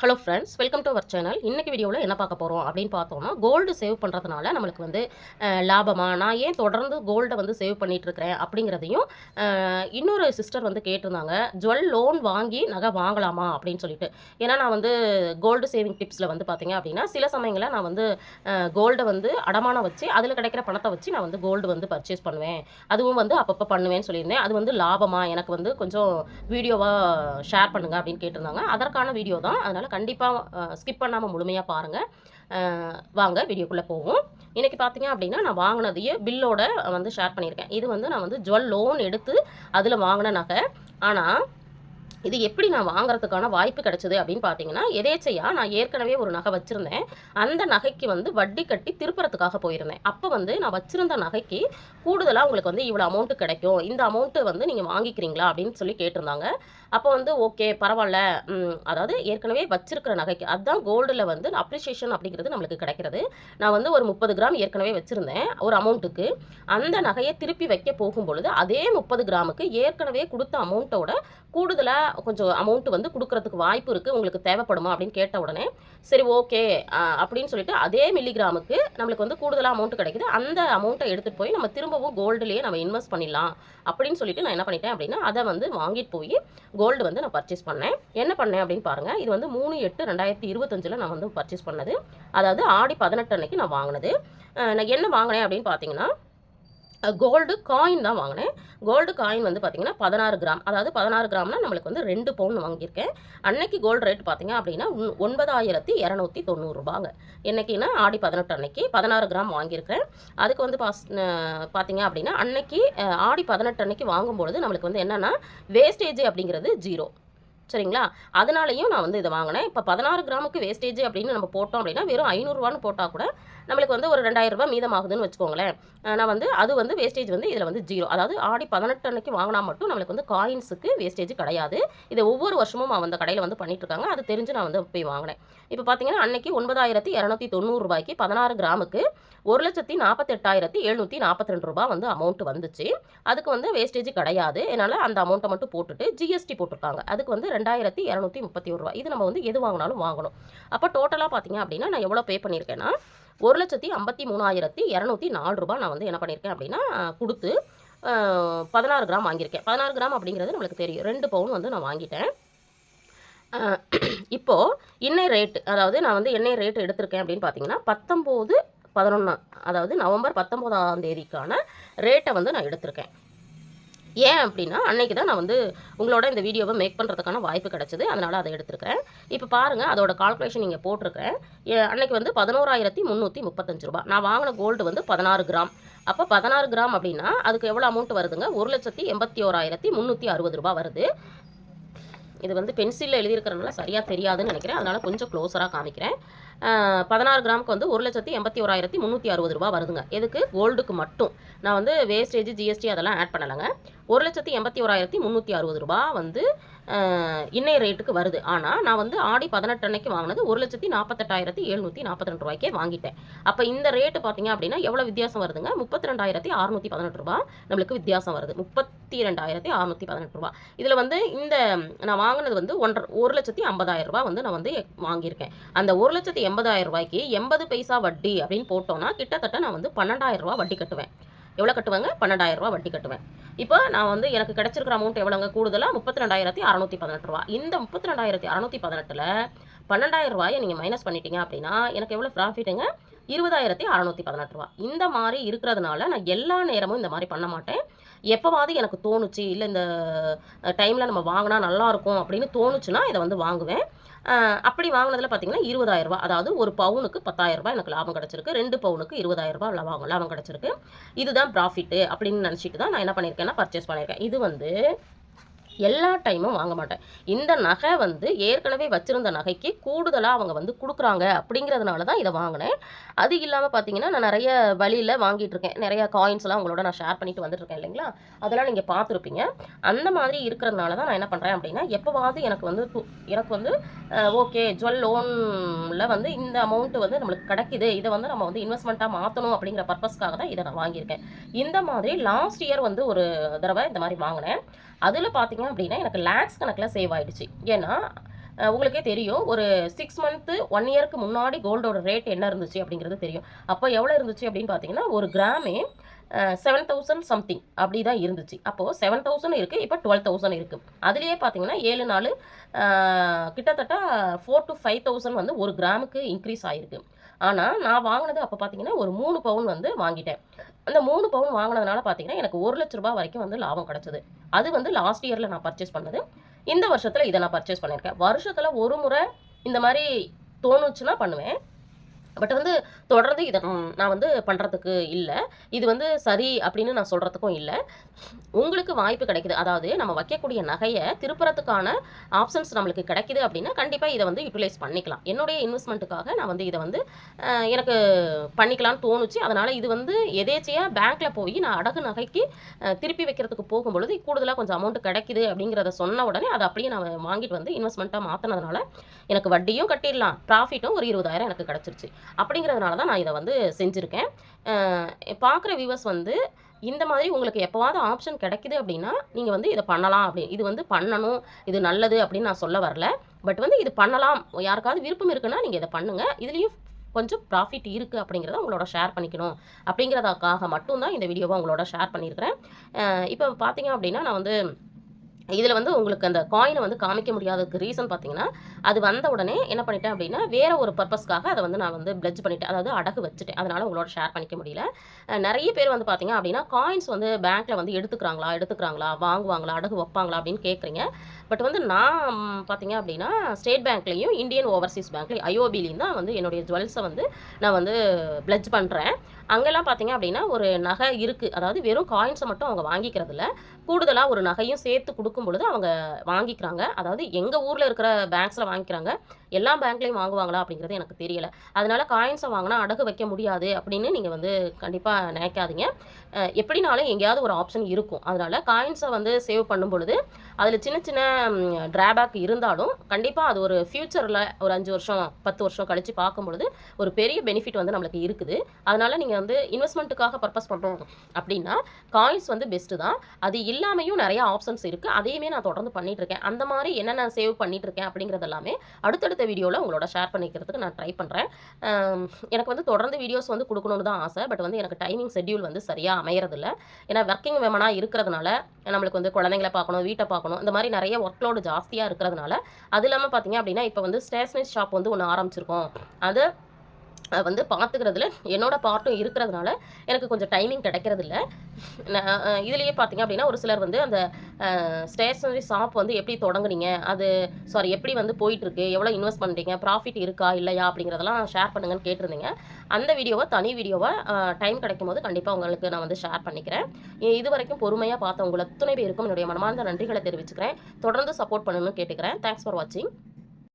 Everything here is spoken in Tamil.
Hello friends welcome to our channel இன்றைக்கி வீடியோவில் என்ன பார்க்க போகிறோம் அப்படின்னு பார்த்தோம்னா கோல்டு சேவ் பண்ணுறதுனால நம்மளுக்கு வந்து லாபமாக நான் ஏன் தொடர்ந்து கோல்டை வந்து சேவ் பண்ணிகிட்ருக்கிறேன் அப்படிங்கிறதையும் இன்னொரு சிஸ்டர் வந்து கேட்டிருந்தாங்க ஜுவல் லோன் வாங்கி நகை வாங்கலாமா அப்படின்னு சொல்லிட்டு. ஏன்னா நான் வந்து கோல்டு சேவிங் டிப்ஸில் வந்து பார்த்தீங்க அப்படின்னா சில சமயங்களில் நான் வந்து கோல்டை வந்து அடமானம் வச்சு அதில் கிடைக்கிற பணத்தை வச்சு நான் வந்து கோல்டு வந்து பர்ச்சேஸ் பண்ணுவேன். அதுவும் வந்து அப்பப்போ பண்ணுவேன்னு சொல்லியிருந்தேன். அது வந்து லாபமாக எனக்கு வந்து கொஞ்சம் வீடியோவாக ஷேர் பண்ணுங்க அப்படின்னு கேட்டிருந்தாங்க. அதற்கான வீடியோ தான். அதனால் கண்டிப்பாக ஸ்கிப் பண்ணாமல் முழுமையாக பாருங்கள் வாங்க வீடியோக்குள்ளே போவோம். இன்றைக்கி பார்த்தீங்க அப்படின்னா நான் வாங்கினதையே பில்லோட வந்து ஷேர் பண்ணியிருக்கேன். இது வந்து நான் வந்து ஜுவல் லோன் எடுத்து அதில் வாங்கின நகை. ஆனால் இது எப்படி நான் வாங்குறதுக்கான வாய்ப்பு கிடைச்சது அப்படின்னு பார்த்தீங்கன்னா எதேச்சையாக நான் ஏற்கனவே ஒரு நகை வச்சுருந்தேன். அந்த நகைக்கு வந்து வட்டி கட்டி திருப்புறத்துக்காக போயிருந்தேன். அப்போ வந்து நான் வச்சுருந்த நகைக்கு கூடுதலாக உங்களுக்கு வந்து இவ்வளோ அமௌண்ட்டு கிடைக்கும். இந்த அமௌண்ட்டு வந்து நீங்கள் வாங்கிக்கிறீங்களா அப்படின்னு சொல்லி கேட்டிருந்தாங்க. அப்போ வந்து ஓகே பரவாயில்ல. அதாவது ஏற்கனவே வச்சிருக்கிற நகைக்கு அதுதான் கோல்டில் வந்து அப்ரிஷியேஷன் அப்படிங்கிறது நம்மளுக்கு கிடைக்கிறது. நான் வந்து ஒரு முப்பது கிராம் ஏற்கனவே வச்சுருந்தேன் ஒரு அமௌண்ட்டுக்கு அந்த நகையை திருப்பி வைக்க போகும் பொழுது அதே முப்பது கிராமுக்கு ஏற்கனவே கொடுத்த அமௌண்ட்டோட கூடுதலாக கொஞ்சம் அமௌண்ட் வந்து கொடுக்கறதுக்கு வாய்ப்பு இருக்குது உங்களுக்கு தேவைப்படுமா அப்படின்னு கேட்ட உடனே சரி ஓகே அப்படின்னு சொல்லிட்டு அதே மில்லிகிராமுக்கு நம்மளுக்கு வந்து கூடுதலாக அமௌண்ட் கிடைக்குது. அந்த அமௌண்ட்டை எடுத்துகிட்டு போய் நம்ம திரும்பவும் கோல்டுலேயே நம்ம இன்வெஸ்ட் பண்ணிடலாம் அப்படின்னு சொல்லிட்டு நான் என்ன பண்ணிட்டேன் அப்படின்னா அதை வந்து வாங்கிட்டு போய் கோல்டு வந்து நான் பர்ச்சேஸ் பண்ணேன். என்ன பண்ணேன் அப்படின்னு பாருங்கள் இது வந்து மூணு எட்டு ரெண்டாயிரத்தி இருபத்தஞ்சில் நான் வந்து பர்ச்சேஸ் பண்ணது. அதாவது ஆடி பதினெட்டு அன்னைக்கு நான் வாங்கினது. நான் என்ன வாங்கினேன் அப்படின்னு பார்த்தீங்கன்னா கோல்டு காயின் தான் வாங்கினேன். கோல்டு காயின் வந்து பார்த்திங்கன்னா பதினாறு கிராம். அதாவது பதினாறு கிராம்னா நம்மளுக்கு வந்து ரெண்டு பவுன் வாங்கியிருக்கேன். அன்னைக்கு கோல்டு ரேட் பார்த்திங்க அப்படின்னா ஒன்- ஒன்பதாயிரத்தி இரநூத்தி தொண்ணூறுரூபாங்க என்னைக்குன்னா ஆடி பதினெட்டு அன்னைக்கு பதினாறு கிராம் வாங்கியிருக்கேன் அதுக்கு வந்து பாஸ் பார்த்திங்க அப்படின்னா அன்னைக்கு ஆடி பதினெட்டு அன்னைக்கு வாங்கும்பொழுது நம்மளுக்கு வந்து என்னென்னா வேஸ்டேஜ் அப்படிங்கிறது ஜீரோ சரிங்களா? அதனாலையும் நான் வந்து இதை வாங்கினேன். இப்போ பதினாறு கிராமுக்கு வேஸ்டேஜ் அப்படின்னு நம்ம போட்டோம் அப்படின்னா வெறும் ஐநூறுரூவான்னு போட்டால் கூட நம்மளுக்கு வந்து ஒரு ரெண்டாயிரம் ரூபாய் மீதமாகுதுன்னு வச்சுக்கோங்களேன். நான் வந்து அது வந்து வேஸ்டேஜ் வந்து இதில் வந்து ஜீரோ அதாவது ஆடி பதினெட்டு அன்னைக்கு வாங்கினா மட்டும் நம்மளுக்கு வந்து காயின்ஸுக்கு வேஸ்டேஜ் கிடையாது. இதை ஒவ்வொரு வருஷமும் அந்த கடையில் வந்து பண்ணிட்டு இருக்காங்க. அது தெரிஞ்சு நான் வந்து போய் வாங்கினேன். இப்போ பார்த்தீங்கன்னா அன்னைக்கு ஒன்பதாயிரத்தி இரநூத்தி தொண்ணூறுரூபாய்க்கு பதினாறு கிராமுக்கு ஒரு லட்சத்தி நாற்பத்தெட்டாயிரத்தி எழுநூற்றி நாற்பத்தி ரெண்டு ரூபா வந்து அமௌண்ட் வந்துச்சு. அதுக்கு வந்து வேஸ்டேஜ் கிடையாது. என்னால் அந்த அமௌண்ட்டை மட்டும் போட்டுட்டு ஜிஎஸ்டி போட்டிருக்காங்க. அதுக்கு வந்து ரெண்டாயிரத்தி இரநூத்தி முப்பத்தி ஒரு ரூபா இது நம்ம வந்து எது வாங்கினாலும் வாங்கணும். அப்போ டோட்டலாக பார்த்தீங்க அப்படின்னா நான் எவ்வளோ பே பண்ணியிருக்கேன்னா ஒரு லட்சத்தி ஐம்பத்தி மூணாயிரத்தி இரநூத்தி நாலு ரூபா நான் வந்து என்ன பண்ணியிருக்கேன் அப்படின்னா கொடுத்து பதினாறு கிராம் வாங்கியிருக்கேன். பதினாறு கிராம் அப்படிங்கிறது நம்மளுக்கு தெரியும். ரெண்டு பவுன் வந்து நான் வாங்கிட்டேன். இப்போது எண்ணெய் ரேட்டு அதாவது நான் வந்து எண்ணெய் ரேட்டு எடுத்திருக்கேன் அப்படின்னு பார்த்தீங்கன்னா பத்தொம்போது பதினொன்று அதாவது நவம்பர் பத்தொம்போதாம் தேதிக்கான ரேட்டை வந்து நான் எடுத்திருக்கேன். ஏன் அப்படின்னா அன்னைக்கு தான் நான் வந்து உங்களோட இந்த வீடியோவை மேக் பண்ணுறதுக்கான வாய்ப்பு கிடச்சிது. அதனால் அதை எடுத்திருக்கிறேன். இப்போ பாருங்கள் அதோட கால்குலேஷன் நீங்கள் போட்டிருக்கேன் ஏ- அன்னைக்கு வந்து பதினோராயிரத்தி முந்நூற்றி முப்பத்தஞ்சு ரூபா நான் வாங்கின கோல்டு வந்து பதினாறு கிராம். அப்போ பதினாறு கிராம் அப்படின்னா அதுக்கு எவ்வளோ அமௌண்ட் வருதுங்க? ஒரு லட்சத்தி எண்பத்தி ஓராயிரத்தி முந்நூற்றி அறுபது ரூபா வருது. இது வந்து பென்சிலில் எழுதியிருக்கிறதுனால சரியாக தெரியாதுன்னு நினைக்கிறேன். அதனால் கொஞ்சம் க்ளோஸராக காமிக்கிறேன். பதினாறு கிராமுக்கு வந்து ஒரு லட்சத்தி எண்பத்தி ஓராயிரத்தி முந்நூற்றி அறுபது ரூபா வருதுங்க. எதுக்கு? கோல்டுக்கு மட்டும். நான் வந்து வேஸ்டேஜ் ஜிஎஸ்டி அதெல்லாம் ஆட் பண்ணலைங்க. ஒரு லட்சத்தி எண்பத்தி ஓராயிரத்தி முந்நூற்றி அறுபது ரூபா வந்து இன்னைய ரேட்டுக்கு வருது. ஆனால் நான் வந்து ஆடி பதினெட்டு அன்னைக்கு வாங்கினது ஒரு லட்சத்தி நாற்பத்தெட்டாயிரத்தி எழுநூற்றி நாற்பத்தி ரெண்டு ரூபாய்க்கே வாங்கிட்டேன். அப்போ இந்த ரேட்டு பார்த்தீங்க அப்படின்னா எவ்வளோ வித்தியாசம் வருதுங்க? முப்பத்தி ரெண்டாயிரத்தி அறுநூற்றி பதினெட்டு ரூபா நம்மளுக்கு வித்தியாசம் வருது. முப்பத்தி ரெண்டாயிரத்தி அறுநூற்றி பதினெட்டு ரூபா இதில் வந்து இந்த நான் வாங்கினது வந்து ஒன்றரை ஒரு லட்சத்தி ஐம்பதாயிரம் ரூபா வந்து நான் வந்து வாங்கியிருக்கேன். அந்த ஒரு லட்சத்தி எண்பதாயிரம் ரூபாய்க்கு எண்பது பைசா வட்டி அப்படின்னு போட்டோன்னா கிட்டத்தட்ட நான் வந்து பன்னெண்டாயிரம் ரூபா வட்டி கட்டுவேன். எவ்வளோ கட்டுவாங்க? பன்னெண்டாயிரம் ரூபா வட்டி கட்டுவேன். இப்போ நான் வந்து எனக்கு கிடச்சிருக்கிற அமௌண்ட் எவ்வளோங்க கூடுதலாக முப்பத்தி ரெண்டாயிரத்தி அறநூற்றி பதினெட்டு ரூபா இந்த முப்பத்தி ரெண்டாயிரத்தி அறநூற்றி பதினெட்டில் பன்னெண்டாயிரம் ரூபாயை நீங்கள் மைனஸ் பண்ணிட்டீங்க அப்படின்னா எனக்கு எவ்வளோ ப்ராஃபிட்டுங்க இருபதாயிரத்தி அறநூற்றி பதினெட்டு ரூபா இந்த மாதிரி இருக்கிறதுனால நான் எல்லா நேரமும் இந்த மாதிரி பண்ண மாட்டேன். எப்போவாது எனக்கு தோணுச்சு இல்லை இந்த டைமில் நம்ம வாங்கினா நல்லாயிருக்கும் அப்படின்னு தோணுச்சுன்னா இதை வந்து வாங்குவேன். அப்படி வாங்கினதில் பார்த்தீங்கன்னா இருபதாயிரம் ரூபாய். அதாவது ஒரு பவுனுக்கு பத்தாயிரரூபா எனக்கு லாபம் கிடச்சிருக்கு. ரெண்டு பவுனுக்கு இருபதாயிரம் லாபம் லாபம் கிடச்சிருக்கு. இதுதான் ப்ராஃபிட்டு அப்படின்னு நினச்சிட்டு தான் நான் என்ன பண்ணியிருக்கேன்னா பர்ச்சேஸ் பண்ணியிருக்கேன். இது வந்து எல்லா டைமும் வாங்க மாட்டேன். இந்த நகை வந்து ஏற்கனவே வச்சுருந்த நகைக்கு கூடுதலாக அவங்க வந்து கொடுக்குறாங்க அப்படிங்கிறதுனால தான் இதை வாங்கினேன். அது இல்லாமல் பார்த்தீங்கன்னா நான் நிறைய வழியில் வாங்கிட்டு இருக்கேன். நிறைய காயின்ஸ்லாம் உங்களோட நான் ஷேர் பண்ணிட்டு வந்துட்டுருக்கேன் இல்லைங்களா? அதெல்லாம் நீங்கள் பார்த்துருப்பீங்க. அந்த மாதிரி இருக்கிறதுனால தான் நான் என்ன பண்ணுறேன் அப்படின்னா எப்போவாவது எனக்கு வந்து எனக்கு வந்து ஓகே ஜுவல் லோனில் வந்து இந்த அமௌண்ட்டு வந்து நம்மளுக்கு கிடைக்குது. இதை வந்து நம்ம வந்து இன்வெஸ்ட்மெண்ட்டாக மாற்றணும் அப்படிங்கிற பர்பஸ்க்காக தான் இதை நான் வாங்கியிருக்கேன். இந்த மாதிரி லாஸ்ட் இயர் வந்து ஒரு தடவை இந்த மாதிரி வாங்கினேன். அதில் பார்த்தீங்க அப்படின்னா எனக்கு லேக்ஸ் கணக்கில் சேவ் ஆகிடுச்சு ஏன்னா உங்களுக்கே தெரியும் ஒரு சிக்ஸ் மந்த்து ஒன் இயருக்கு முன்னாடி கோல்டோட ரேட் என்ன இருந்துச்சு அப்படிங்கிறது தெரியும். அப்போ எவ்வளோ இருந்துச்சு அப்படின்னு பார்த்தீங்கன்னா ஒரு கிராமே செவன் தௌசண்ட் சம்திங் அப்படி தான் இருந்துச்சு. அப்போது செவன் தௌசண்ட் இருக்குது இப்போ டுவெல் தௌசண்ட் இருக்குது அதுலேயே பார்த்தீங்கன்னா ஏழு நாள் கிட்டத்தட்ட ஃபோர் டு ஃபைவ் தௌசண்ட் வந்து ஒரு கிராமுக்கு இன்க்ரீஸ் ஆகிருக்கு ஆனால் நான் வாங்கினது அப்போ பார்த்தீங்கன்னா ஒரு மூணு பவுன் வந்து வாங்கிட்டேன். அந்த மூணு பவுன் வாங்கினதுனால பார்த்தீங்கன்னா எனக்கு ஒரு லட்ச ரூபாய் வரைக்கும் வந்து லாபம் கிடச்சிது. அது வந்து லாஸ்ட் இயரில் நான் பர்ச்சேஸ் பண்ணது. இந்த வருஷத்தில் இதை நான் பர்ச்சேஸ் பண்ணியிருக்கேன். வருஷத்தில் ஒரு முறை இந்த மாதிரி தோணுச்சுன்னா பண்ணுவேன். பட் வந்து தொடர்ந்து இதை நான் வந்து பண்ணுறதுக்கு இல்லை. இது வந்து சரி அப்படின்னு நான் சொல்கிறதுக்கும் இல்லை. உங்களுக்கு வாய்ப்பு கிடைக்குது. அதாவது நம்ம வைக்கக்கூடிய நகையை திருப்புறத்துக்கான ஆப்ஷன்ஸ் நம்மளுக்கு கிடைக்குது அப்படின்னா கண்டிப்பாக இதை வந்து யூட்டிலைஸ் பண்ணிக்கலாம். என்னுடைய இன்வெஸ்ட்மெண்ட்டுக்காக நான் வந்து இதை வந்து எனக்கு பண்ணிக்கலாம்னு தோணுச்சு. அதனால் இது வந்து எதேச்சையாக பேங்க்கில் போய் நான் அடகு நகைக்கு திருப்பி வைக்கிறதுக்கு போகும்பொழுது கூடுதலாக கொஞ்சம் அமௌண்ட் கிடைக்குது அப்படிங்கிறத சொன்ன உடனே அதை அப்படியே நான் வாங்கிட்டு வந்து இன்வெஸ்ட்மெண்ட்டாக மாற்றினதுனால எனக்கு வட்டியும் கட்டிடலாம். ப்ராஃபிட்டும் ஒரு இருபதாயிரம் எனக்கு கிடச்சிருச்சு. அப்படிங்கிறதுனால தான் நான் இதை வந்து செஞ்சுருக்கேன். பார்க்குற வியூவர்ஸ் வந்து இந்த மாதிரி உங்களுக்கு எப்போவாவது ஆப்ஷன் கிடைக்குது அப்படின்னா நீங்கள் வந்து இதை பண்ணலாம் அப்படி இது வந்து பண்ணணும் இது நல்லது அப்படின்னு நான் சொல்ல வரல. பட் வந்து இது பண்ணலாம் யாருக்காவது விருப்பம் இருக்குன்னா நீங்கள் இதை பண்ணுங்கள் இதுலேயும் கொஞ்சம் ப்ராஃபிட் இருக்குது அப்படிங்கிறத உங்களோட ஷேர் பண்ணிக்கணும். அப்படிங்கிறதுக்காக மட்டும்தான் இந்த வீடியோவை உங்களோட ஷேர் பண்ணியிருக்கிறேன். இப்போ பார்த்தீங்க அப்படின்னா நான் வந்து இதில் வந்து உங்களுக்கு அந்த காயினை வந்து காமிக்க முடியாததுக்கு ரீசன் பார்த்தீங்கன்னா அது வந்த உடனே என்ன பண்ணிட்டேன் அப்படின்னா வேற ஒரு பர்பஸ்க்காக அதை வந்து நான் வந்து பிளட்ஜ் பண்ணிட்டேன். அதாவது அடகு வச்சுட்டேன். அதனால் உங்களோட ஷேர் பண்ணிக்க முடியல. நிறைய பேர் வந்து பார்த்தீங்க அப்படின்னா காயின்ஸ் வந்து பேங்க்கில் வந்து எடுத்துக்கிறாங்களா எடுத்துக்கிறாங்களா வாங்குவாங்களா அடகு வைப்பாங்களா அப்படின்னு கேட்குறீங்க பட் வந்து நான் பார்த்தீங்க அப்படின்னா ஸ்டேட் பேங்க்லேயும் இந்தியன் ஓவர்சீஸ் பேங்க்லேயும் ஐஓபிலையும் தான் வந்து என்னுடைய ஜுவல்ஸை வந்து நான் வந்து பிளட்ஜ் பண்ணுறேன் அங்கெல்லாம் பார்த்தீங்க அப்படின்னா ஒரு நகை இருக்குது அதாவது வெறும் காயின்ஸை மட்டும் அவங்க வாங்கிக்கிறதில்ல. கூடுதலாக ஒரு நகையும் சேர்த்து கொடுக்கும் பொழுது அவங்க வாங்கிக்கிறாங்க. அதாவது எங்கள் ஊரில் இருக்கிற பேங்க்ஸில் வாங்கிக்கிறாங்க. எல்லா பேங்க்லேயும் வாங்குவாங்களா அப்படிங்கிறது எனக்கு தெரியல. அதனால காயின்ஸை வாங்கினா அடகு வைக்க முடியாது அப்படின்னு நீங்கள் வந்து கண்டிப்பாக நினைக்காதீங்க. எப்படினாலும் எங்கேயாவது ஒரு ஆப்ஷன் இருக்கும். அதனால காயின்ஸை வந்து சேவ் பண்ணும் பொழுது அதில் சின்ன சின்ன ட்ராபேக் இருந்தாலும் கண்டிப்பாக அது ஒரு ஃப்யூச்சரில் ஒரு அஞ்சு வருஷம் பத்து வருஷம் கழித்து பார்க்கும் பொழுது ஒரு பெரிய பெனிஃபிட் வந்து நம்மளுக்கு இருக்குது. அதனால் நீங்கள் வந்து இன்வெஸ்ட்மெண்ட்டுக்காக பர்பஸ் பண்ணுறோம் அப்படின்னா காயின்ஸ் வந்து பெஸ்ட்டு தான். அது இல்லாமையும் நிறையா ஆப்ஷன்ஸ் இருக்குது அது அதையுமே நான் தொடர்ந்து பண்ணிட்டு இருக்கேன் அந்த மாதிரி என்னென்ன சேவ் பண்ணிகிட்ருக்கேன் இருக்கேன் அப்படிங்கிறது எல்லாமே அடுத்தடுத்த வீடியோவில் உங்களோட ஷேர் பண்ணிக்கிறதுக்கு நான் ட்ரை பண்ணுறேன் எனக்கு வந்து தொடர்ந்து வீடியோஸ் வந்து கொடுக்கணும்னு தான் ஆசை. பட் வந்து எனக்கு டைமிங் ஷெட்யூல் வந்து சரியாக அமையறதில்ல. ஏன்னா ஒர்க்கிங் விமனாக இருக்கிறதுனால நம்மளுக்கு வந்து குழந்தைங்களை பார்க்கணும் வீட்டை பார்க்கணும் இந்த மாதிரி நிறைய ஒர்க் லோடு ஜாஸ்தியாக இருக்கிறதுனால அது இல்லாமல் பார்த்தீங்க அப்படின்னா இப்போ வந்து ஸ்டேஷனரி ஷாப் வந்து ஒன்று ஆரம்பிச்சிருக்கோம். அது வந்து பார்த்துக்கிறதுல என்னோடய பார்ட்டும் இருக்கிறதுனால எனக்கு கொஞ்சம் டைமிங் கிடைக்கிறதில்ல. நான் இதுலேயே பார்த்தீங்க அப்படின்னா ஒரு சிலர் வந்து அந்த ஸ்டேஷனரி ஷாப் வந்து எப்படி தொடங்குனீங்க? அது சாரி எப்படி வந்து போயிட்டுருக்கு? எவ்வளோ இன்வெஸ்ட் பண்ணுறீங்க ப்ராஃபிட் இருக்கா? இல்லையா? அப்படிங்கிறதெல்லாம் ஷேர் பண்ணுங்கன்னு கேட்டிருந்தீங்க. அந்த வீடியோவை தனி வீடியோவை டைம் கிடைக்கும் போது கண்டிப்பாக உங்களுக்கு நான் வந்து ஷேர் பண்ணிக்கிறேன். இது வரைக்கும் பொறுமையாக பார்த்த உங்களை அத்துணை பேருக்கும் என்னுடைய மனமார்ந்த நன்றிகளை தெரிவிச்சுக்கிறேன். தொடர்ந்து சப்போர்ட் பண்ணணும்னு கேட்டுக்கிறேன். தேங்க்ஸ் ஃபார் வாட்சிங்